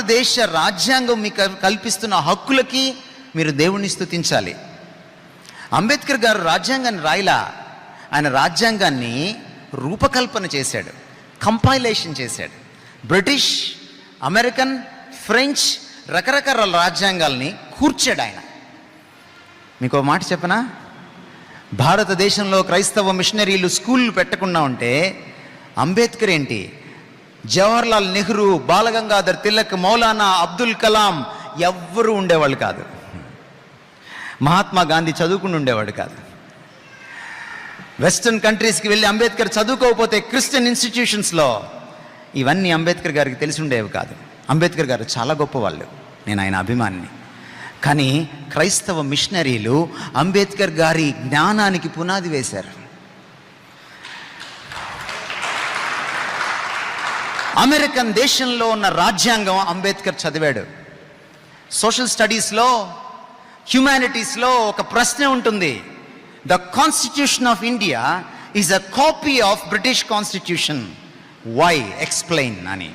భారతదేశ రాజ్యాంగం మీకు కల్పిస్తున్న హక్కులకి మీరు దేవుణ్ణి స్థుతించాలి అంబేద్కర్ గారు రాజ్యాంగాన్ని రాయలా ఆయన రాజ్యాంగాన్ని రూపకల్పన చేశాడు కంపైలేషన్ చేశాడు. బ్రిటిష్ అమెరికన్ ఫ్రెంచ్ రకరకాల రాజ్యాంగాల్ని కూర్చాడు ఆయన. మీకు ఒక మాట చెప్పనా? భారతదేశంలో క్రైస్తవ మిషనరీలు స్కూళ్ళు పెట్టకుండా ఉంటే అంబేద్కర్ ఏంటి? జవహర్లాల్ నెహ్రూ బాలగంగాధర్ తిలక్ మౌలానా అబ్దుల్ కలాం ఎవ్వరూ ఉండేవాళ్ళు కాదు. మహాత్మా గాంధీ చదువుకుని ఉండేవాడు కాదు. వెస్టర్న్ కంట్రీస్కి వెళ్ళి అంబేద్కర్ చదువుకోకపోతే క్రిస్టియన్ ఇన్స్టిట్యూషన్స్లో ఇవన్నీ అంబేద్కర్ గారికి తెలిసి ఉండేవి కాదు. అంబేద్కర్ గారు చాలా గొప్పవాళ్ళు నేను ఆయన అభిమానిని. కానీ క్రైస్తవ మిషనరీలు అంబేద్కర్ గారి జ్ఞానానికి పునాది వేశారు. అమెరికన్ దేశంలో ఉన్న రాజ్యాంగం అంబేద్కర్ చదివాడు. సోషల్ స్టడీస్లో హ్యుమానిటీస్లో ఒక ప్రశ్న ఉంటుంది. The constitution of India is a copy of British constitution. Why? Explain అని.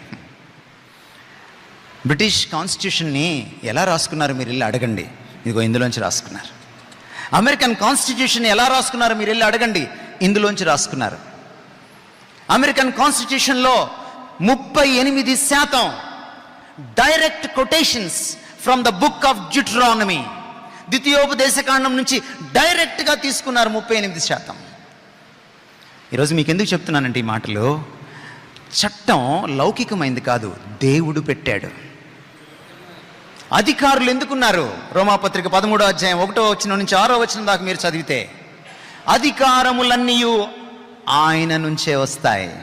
బ్రిటిష్ కాన్స్టిట్యూషన్ని ఎలా రాసుకున్నారు మీరు వెళ్ళి అడగండి. ఇదిగో ఇందులోంచి రాసుకున్నారు. అమెరికన్ కాన్స్టిట్యూషన్ ఎలా రాసుకున్నారు మీరు వెళ్ళి అడగండి. ఇందులోంచి రాసుకున్నారు. అమెరికన్ కాన్స్టిట్యూషన్లో ముప్పై ఎనిమిది శాతం direct quotations from the book of Deuteronomy ద్వితీయోపదేశకాండం నుంచి డైరెక్ట్గా తీసుకున్నారు ముప్పై ఎనిమిది శాతం. ఈరోజు మీకు ఎందుకు చెప్తున్నానంటే ఈ మాటలు? చట్టం లౌకికమైంది కాదు దేవుడు పెట్టాడు. అధికారులు ఎందుకున్నారు? రోమాపత్రిక పదమూడో అధ్యాయం ఒకటో వచ్చిన నుంచి ఆరో వచ్చిన దాకా మీరు చదివితే అధికారములన్నీ ఆయన నుంచే వస్తాయి.